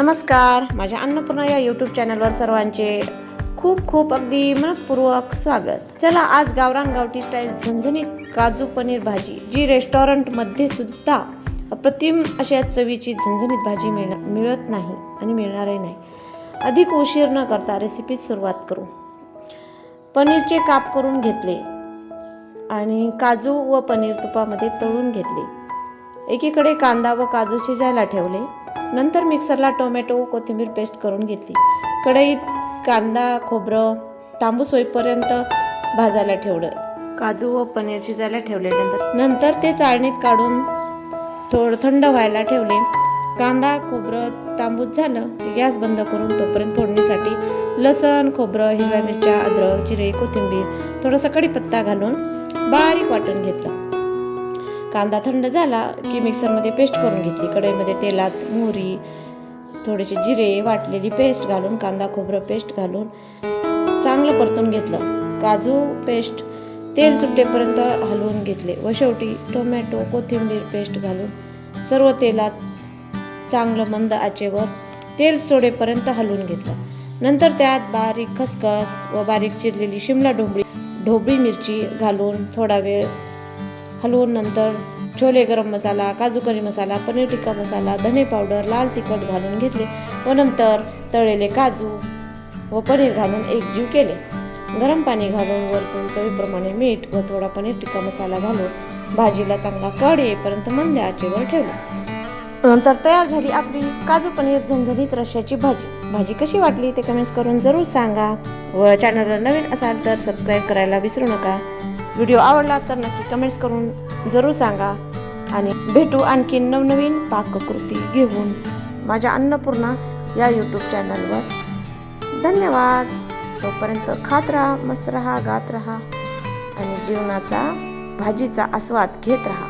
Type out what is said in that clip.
नमस्कार. माझ्या अन्नपूर्णा या यूट्यूब चॅनलवर सर्वांचे खूप खूप अगदी मनपूर्वक स्वागत. चला आज गावरान गावठी स्टाईल झणझणीत काजू पनीर भाजी जी रेस्टॉरंटमध्ये सुद्धा अप्रतिम अशा चवीची झणझणीत भाजी मिळ मिळत नाही आणि मिळणारही नाही. अधिक उशीर न करता रेसिपीत सुरुवात करू. पनीरचे काप करून घेतले आणि काजू व पनीर तुपामध्ये तळून घेतले. एकीकडे कांदा व काजू शिजायला ठेवले. नंतर मिक्सरला टोमॅटो कोथिंबीर पेस्ट करून घेतली. कढईत कांदा खोबरं तांबूस होईपर्यंत भाजायला ठेवलं. काजू व पनीर शिजायला ठेवल्यानंतर नंतर ते चाळणीत काढून थोडं थंड व्हायला ठेवले. कांदा खोबरं तांबूस झालं की गॅस बंद करून तोपर्यंत फोडणीसाठी लसण खोबरं हिरव्या मिरच्या अद्रक जिरे कोथिंबीर थोडासा कढीपत्ता घालून बारीक वाटून घेतलं. कांदा थंड झाला की मिक्सरमध्ये पेस्ट करून घेतली. कढईमध्ये तेलात मोहरी थोडेसे जिरे वाटलेली पेस्ट घालून कांदा खोबरं पेस्ट घालून चांगलं परतून घेतलं. काजू पेस्ट तेल सुटेपर्यंत हलवून घेतले व शेवटी टोमॅटो कोथिंबीर पेस्ट घालून सर्व तेलात चांगलं मंद आचेवर तेल सोडेपर्यंत हलवून घेतलं. नंतर त्यात बारीक खसखस व बारीक चिरलेली शिमला ढोबळी ढोबळी मिरची घालून थोडा वेळ हलवून नंतर छोले गरम मसाला काजू करी मसाला पनीर टिक्का मसाला धने पावडर लाल तिखट घालून घेतले व नंतर तळलेले काजू व पनीर घालून एकजीव केले. गरम पाणी घालून वरतून चवीप्रमाणे मीठ व थोडा पनीर टिक्का मसाला घालून भाजीला चांगला कड येईपर्यंत मंद आचेवर ठेवले. नंतर तयार झाली आपली काजू पनीर झणझणीत रश्याची भाजी. भाजी कशी वाटली ते कमेंट्स करून जरूर सांगा व चॅनलवर नवीन असाल तर सबस्क्राईब करायला विसरू नका. व्हिडिओ आवडला तर नक्की कमेंट्स करून जरूर सांगा. आणि भेटू आणखी नवनवीन पाककृती घेऊन माझ्या अन्नपूर्णा या यूट्यूब चॅनलवर धन्यवाद. तोपर्यंत खात राहा मस्त राहा गात राहा. आणि जीवनाचा भाजीचा आस्वाद घेत राहा.